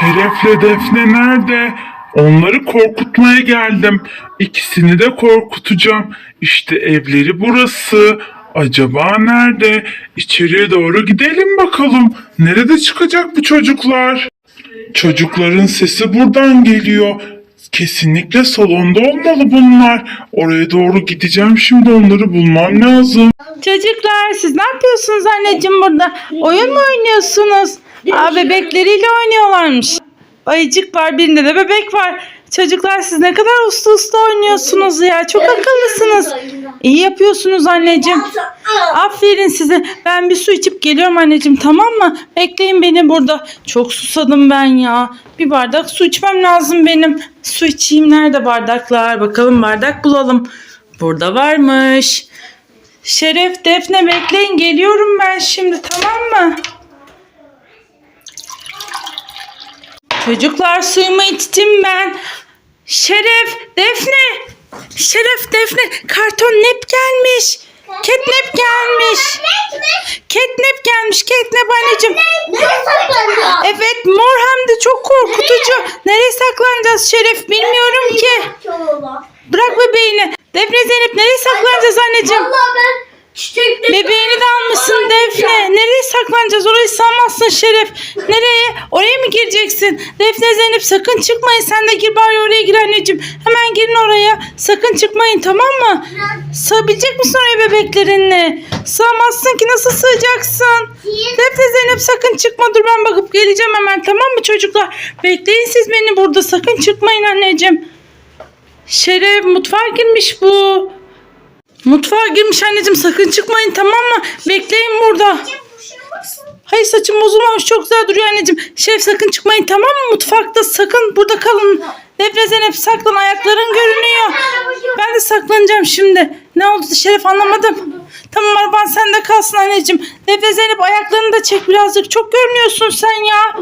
Şeref'le Defne nerede? Onları korkutmaya geldim. İkisini de korkutacağım. İşte evleri burası. Acaba nerede? İçeriye doğru gidelim bakalım. Nerede çıkacak bu çocuklar? Çocukların sesi buradan geliyor. Kesinlikle salonda olmalı bunlar. Oraya doğru gideceğim şimdi onları bulmam lazım. Çocuklar siz ne yapıyorsunuz anneciğim burada? Oyun mu oynuyorsunuz? Aa bebekleriyle oynuyorlarmış. Ayıcık var birinde de bebek var. Çocuklar siz ne kadar uslu uslu oynuyorsunuz ya. Çok akıllısınız. İyi yapıyorsunuz anneciğim. Aferin size. Ben bir su içip geliyorum anneciğim tamam mı? Bekleyin beni burada. Çok susadım ben ya. Bir bardak su içmem lazım benim. Su içeyim. Nerede bardaklar? Bakalım bardak bulalım. Burada varmış. Şeref, Defne bekleyin geliyorum ben şimdi tamam mı? Çocuklar suyumu içtim ben. Şeref, Defne. Şeref, Defne. Karton nep gelmiş. Catnap gelmiş. Catnap gelmiş. Catnap anneciğim. Evet mor hem de çok korkutucu. Nereye saklanacağız Şeref bilmiyorum ki. Bırak bebeğini. Defne Zeynep nereye saklanacağız anneciğim? Vallahi ben Bebeğini de almışsın Defne. Nereye saklanacağız? Orayı sanmazsın Şeref. Nereye? Oraya mı gireceksin? Defne Zeynep sakın çıkmayın. Sen de gir bari oraya gir anneciğim. Hemen girin oraya. Sakın çıkmayın tamam mı? Sığabilecek misin oraya bebeklerinle? Sığamazsın ki nasıl sığacaksın? Defne Zeynep sakın çıkma. Dur ben bakıp geleceğim hemen tamam mı çocuklar? Bekleyin siz beni burada. Sakın çıkmayın anneciğim. Şeref mutfağa girmiş bu. Mutfağa girmiş anneciğim sakın çıkmayın tamam mı? Bekleyin burada. Hayır saçım bozulmamış çok güzel duruyor anneciğim. Şeref sakın çıkmayın tamam mı? Mutfakta sakın burada kalın. Defne Zeynep saklan ayakların görünüyor. Ben de saklanacağım şimdi. Ne oldu Şeref anlamadım. Tamam araban sende kalsın anneciğim. Defne Zeynep ayaklarını da çek birazcık. Çok görünüyorsun sen ya.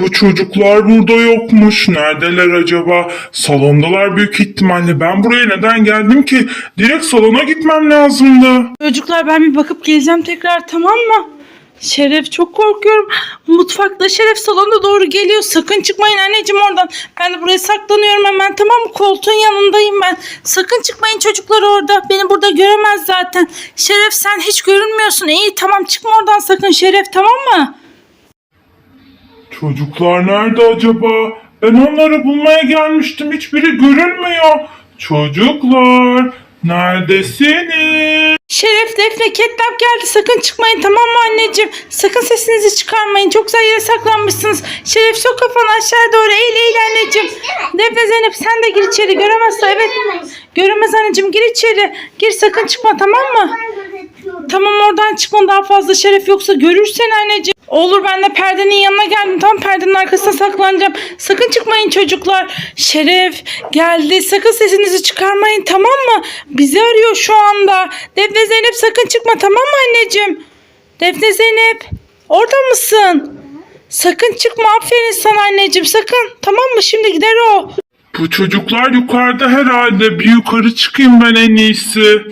Bu çocuklar burada yokmuş. Neredeler acaba? Salondalar büyük ihtimalle. Ben buraya neden geldim ki? Direkt salona gitmem lazımdı. Çocuklar ben bir bakıp geleceğim tekrar tamam mı? Şeref çok korkuyorum. Mutfakta Şeref salona doğru geliyor. Sakın çıkmayın anneciğim oradan. Ben de buraya saklanıyorum hemen tamam mı? Koltuğun yanındayım ben. Sakın çıkmayın çocuklar orada. Beni burada göremez zaten. Şeref sen hiç görünmüyorsun. İyi tamam çıkma oradan sakın Şeref tamam mı? Çocuklar nerede acaba? Ben onları bulmaya gelmiştim. Hiçbiri görünmüyor. Çocuklar neredesiniz? Şeref Defne Ketnap geldi. Sakın çıkmayın tamam mı anneciğim? Sakın sesinizi çıkarmayın. Çok güzel yere saklanmışsınız. Şeref sok kafanı aşağı doğru. Eğil eğil anneciğim. Defne Zeynep sen de gir içeri. Göremezse evet. Göremez anneciğim gir içeri. Gir sakın çıkma tamam mı? Tamam oradan çıkma daha fazla şeref yoksa görürsen anneciğim. Olur ben de perdenin yanına geldim. Tam perdenin arkasına saklanacağım. Sakın çıkmayın çocuklar. Şeref geldi. Sakın sesinizi çıkarmayın tamam mı? Bizi arıyor şu anda. Defne Zeynep sakın çıkma tamam mı anneciğim? Defne Zeynep orada mısın? Sakın çıkma aferin sana anneciğim sakın. Tamam mı şimdi gider o. Bu çocuklar yukarıda herhalde. Bir yukarı çıkayım ben en iyisi.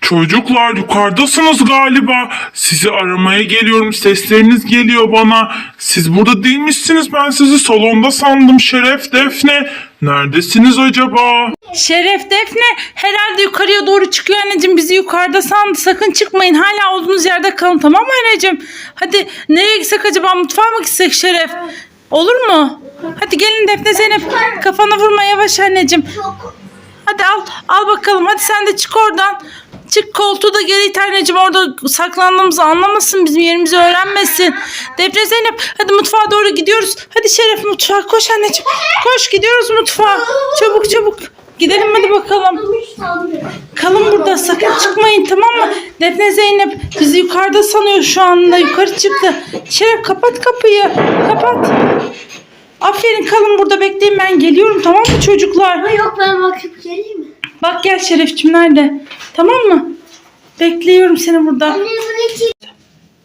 Çocuklar yukarıdasınız galiba. Sizi aramaya geliyorum. Sesleriniz geliyor bana. Siz burada değilmişsiniz. Ben sizi salonda sandım. Şeref, Defne. Neredesiniz acaba? Şeref Defne herhalde yukarıya doğru çıkıyor anneciğim. Bizi yukarıda sandı. Sakın çıkmayın. Hala olduğunuz yerde kalın tamam mı anneciğim? Hadi nereye gitsek acaba? Mutfağa mı gitsek Şeref? Olur mu? Hadi gelin Defne Zeynep. Kafana vurma yavaş anneciğim. Hadi al. Al bakalım. Hadi sen de çık oradan. Çık koltuğu da geri it. Orada saklandığımızı anlamasın. Bizim yerimizi öğrenmesin. Defne Zeynep hadi mutfağa doğru gidiyoruz. Hadi Şeref mutfağa koş anneciğim. Koş gidiyoruz mutfağa. Çabuk çabuk. Gidelim hadi bakalım. Kalın burada sakın çıkmayın tamam mı? Defne Zeynep bizi yukarıda sanıyor şu anda. Yukarı çıktı. Şeref kapat kapıyı. Kapat. Aferin kalın burada bekleyin ben geliyorum tamam mı çocuklar? Yok ben bakıp geleyim? Bak gel Şerefçim nerede? Tamam mı? Bekliyorum seni burada. Anne bunu ki...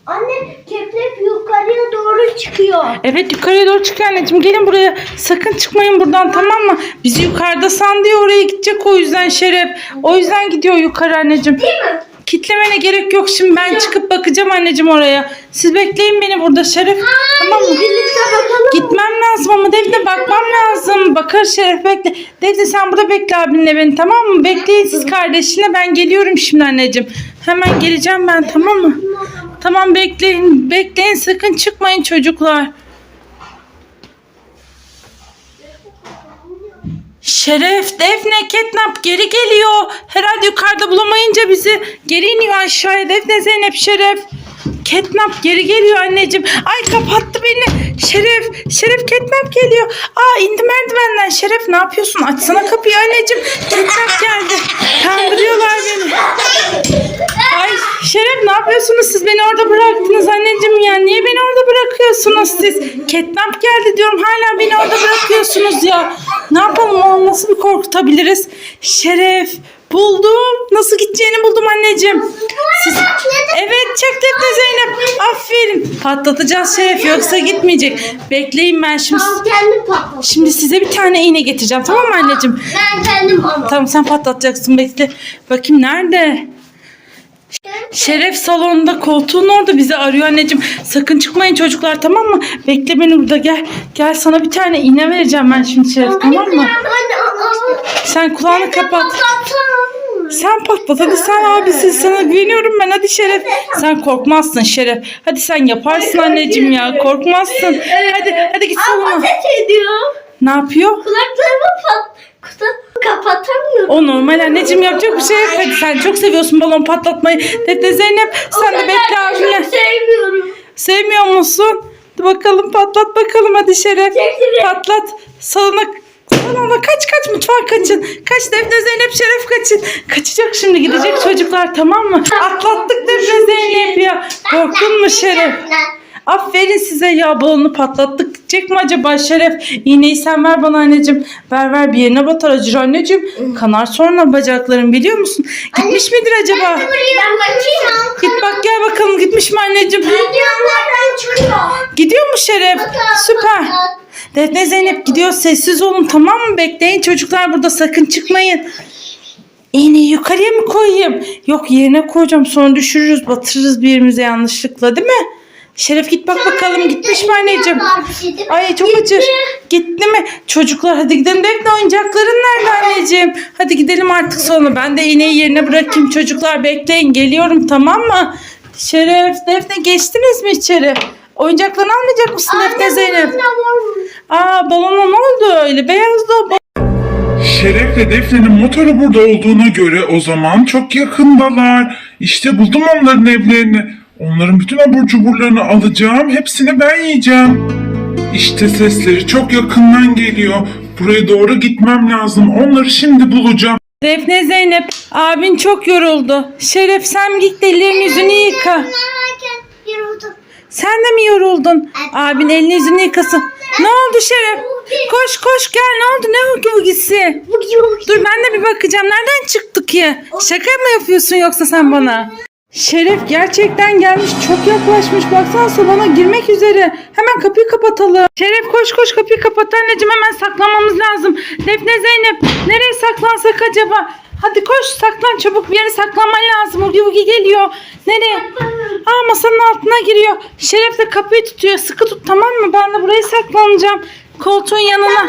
Anne keplep yukarıya doğru çıkıyor. Evet yukarıya doğru çıkıyor anneciğim. Gelin buraya. Sakın çıkmayın buradan tamam mı? Bizi yukarıda sandı ya oraya gidecek o yüzden Şeref. O yüzden gidiyor yukarı anneciğim. Değil mi? Kitlemene gerek yok şimdi ben çıkıp bakacağım anneciğim oraya. Siz bekleyin beni burada Şeref. Tamam mı? Birlikte bakalım. Gitmem Ama Defne bakmam lazım. Bakar Şeref bekle. Defne sen burada bekle abinle beni tamam mı? Bekleyin siz kardeşine ben geliyorum şimdi anneciğim. Hemen geleceğim ben tamam mı? Tamam bekleyin. Bekleyin sakın çıkmayın çocuklar. Şeref, Defne, Ketnap geri geliyor. Herhalde yukarıda bulamayınca bizi geri iniyor aşağıya. Defne, Zeynep, Şeref. Ketnap geri geliyor anneciğim. Ay kapattı beni. Şeref, Şeref Ketnap geliyor. Aa indi merdivenden. Şeref ne yapıyorsun? Açsana kapıyı anneciğim. Ketnap geldi. Kandırıyorlar beni. Ay Şeref ne yapıyorsunuz siz beni orada bıraktınız anneciğim ya niye beni orada bırakıyorsunuz siz Ketnap geldi diyorum hala beni orada bırakıyorsunuz ya ne yapalım onu nasıl bir korkutabiliriz Şeref buldum nasıl gideceğini buldum anneciğim siz... evet Defne Zeynep aferin patlatacağız Şeref yoksa gitmeyecek bekleyin ben şimdi Tamam kendim patlat. şimdi size bir tane iğne getireceğim tamam mı anneciğim Ben kendim ama. Tamam sen patlatacaksın bekle. Bakayım nerede? Şeref salonda koltuğun orada bizi arıyor anneciğim. Sakın çıkmayın çocuklar tamam mı? Bekle beni burada gel. Gel sana bir tane iğne vereceğim ben şimdi Şeref tamam mı? Sen kulağını kapat. Sen patlat hadi sen abisin sana güveniyorum ben hadi Şeref. Sen korkmazsın Şeref. Hadi sen yaparsın anneciğim ya korkmazsın. Hadi hadi git salona. Ne yapıyor? Kulaklarımı pat kutu kapatamıyorum. O normal anneciğim yapacak bir şey yok. Hadi sen çok seviyorsun balon patlatmayı. Dede Zeynep sen de bekle abine. Çok sevmiyorum. Sevmiyor musun? Bakalım patlat bakalım hadi Şeref. Çekilin. Patlat. Salona salona kaç kaç mutfağa kaçın. Kaç Defne Zeynep Şeref kaçın. Kaçacak şimdi gidecek çocuklar tamam mı? Atlattık Defne Zeynep ya. Korktun mu Şeref? Aferin size ya balonu patlattık. Gidecek mi acaba Şeref? İğneyi sen ver bana anneciğim. Ver ver bir yerine batar acır anneciğim. Kanar sonra bacakların biliyor musun? Gitmiş midir acaba? Ben bakayım. Git bak gel bakalım gitmiş mi anneciğim? Videolardan çıkıyor. Gidiyor mu Şeref? Süper. Defne Zeynep gidiyor sessiz olun tamam mı? Bekleyin çocuklar burada sakın çıkmayın. İğneyi yukarıya mı koyayım? Yok yerine koyacağım sonra düşürürüz batırırız bir yerimize yanlışlıkla değil mi? Şeref git bak bakalım gitmiş mi anneciğim? Ay çok acır. Gitti mi? Çocuklar hadi gidelim. Defne oyuncakların nerede anneciğim? Hadi gidelim artık sonra. Ben de iğneyi yerine bırakayım. Çocuklar bekleyin. Geliyorum tamam mı? Şeref, Defne geçtiniz mi içeri? Oyuncaklarını almayacak mısın Defne Zeynep? Aa balona ne oldu öyle? Beyazdı o. Şeref'le Defne'nin motoru burada olduğuna göre o zaman çok yakındalar. İşte buldum onların evlerini. Onların bütün abur cuburlarını alacağım. Hepsini ben yiyeceğim. İşte sesleri çok yakından geliyor. Buraya doğru gitmem lazım. Onları şimdi bulacağım. Defne Zeynep abin çok yoruldu. Şeref sen git de ellerini yüzünü yıka. Sen de mi yoruldun? Abin elini yüzünü yıkasın. Ne oldu Şeref? Koş koş gel ne oldu? Ne hugi hugisi? Dur ben de bir bakacağım. Nereden çıktık ki? Şaka mı yapıyorsun yoksa sen bana? Şeref gerçekten gelmiş. Çok yaklaşmış. Baksana salona girmek üzere. Hemen kapıyı kapatalım. Şeref koş koş kapıyı kapat anneciğim. Hemen saklanmamız lazım. Defne Zeynep nereye saklansak acaba? Hadi koş saklan çabuk bir yere saklanman lazım. Ugi Ugi geliyor. Nereye? Aa masanın altına giriyor. Şeref de kapıyı tutuyor. Sıkı tut tamam mı? Ben de buraya saklanacağım. Koltuğun yanına.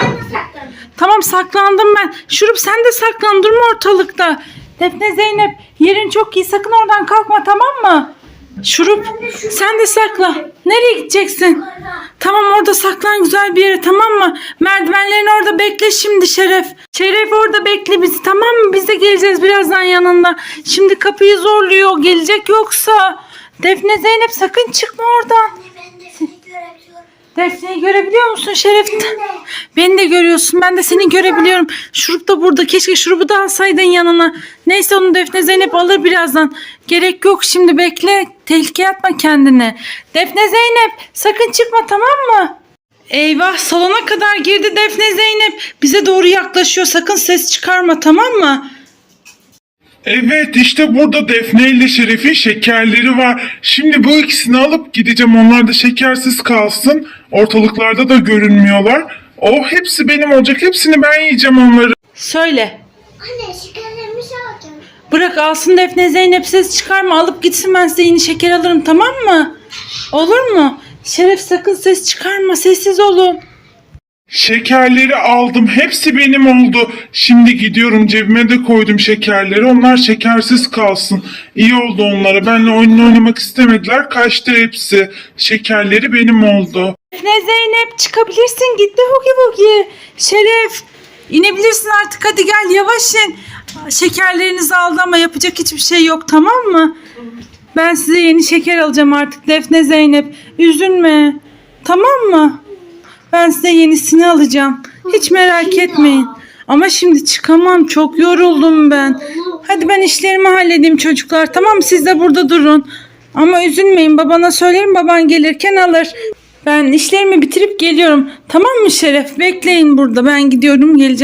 Tamam saklandım ben. Şurup sen de saklan durma ortalıkta. Defne Zeynep yerin çok iyi sakın oradan kalkma tamam mı? Şurup sen de sakla. Nereye gideceksin? Tamam orada saklan güzel bir yere tamam mı? Merdivenlerin orada bekle şimdi Şeref. Şeref orada bekle bizi tamam mı? Biz de geleceğiz birazdan yanında. Şimdi kapıyı zorluyor gelecek yoksa. Defne Zeynep sakın çıkma oradan. Defne'yi görebiliyor musun Şeref? Beni de görüyorsun. Ben de seni görebiliyorum. Şurup da burada. Keşke şurubu da alsaydın yanına. Neyse onu Defne Zeynep alır birazdan. Gerek yok şimdi bekle. Tehlikeye atma kendini. Defne Zeynep sakın çıkma tamam mı? Eyvah salona kadar girdi Defne Zeynep. Bize doğru yaklaşıyor. Sakın ses çıkarma tamam mı? Evet işte burada Defne ile Şeref'in şekerleri var. Şimdi bu ikisini alıp gideceğim. Onlar da şekersiz kalsın. Ortalıklarda da görünmüyorlar. Oh hepsi benim olacak. Hepsini ben yiyeceğim onları. Söyle. Anne şekerlerimi alacağım. Bırak alsın Defne Zeynep ses çıkarma alıp gitsin ben size yeni şeker alırım tamam mı? Olur mu? Şeref sakın ses çıkarma sessiz olun. Şekerleri aldım. Hepsi benim oldu. Şimdi gidiyorum cebime de koydum şekerleri. Onlar şekersiz kalsın. İyi oldu onlara. Benle oyun oynamak istemediler. Kaçtı hepsi. Şekerleri benim oldu. Defne Zeynep çıkabilirsin gitti Hugi Bugi. Şeref inebilirsin artık hadi gel yavaş in. Şekerlerinizi aldı ama yapacak hiçbir şey yok tamam mı? Ben size yeni şeker alacağım artık Defne Zeynep. Üzülme. Tamam mı? Ben size yenisini alacağım. Hiç merak etmeyin. Ama şimdi çıkamam. Çok yoruldum ben. Hadi ben işlerimi halledeyim çocuklar. Tamam? Siz de burada durun. Ama üzülmeyin. Babana söylerim. Baban gelirken alır. Ben işlerimi bitirip geliyorum. Tamam mı Şeref? Bekleyin burada. Ben gidiyorum geleceğim.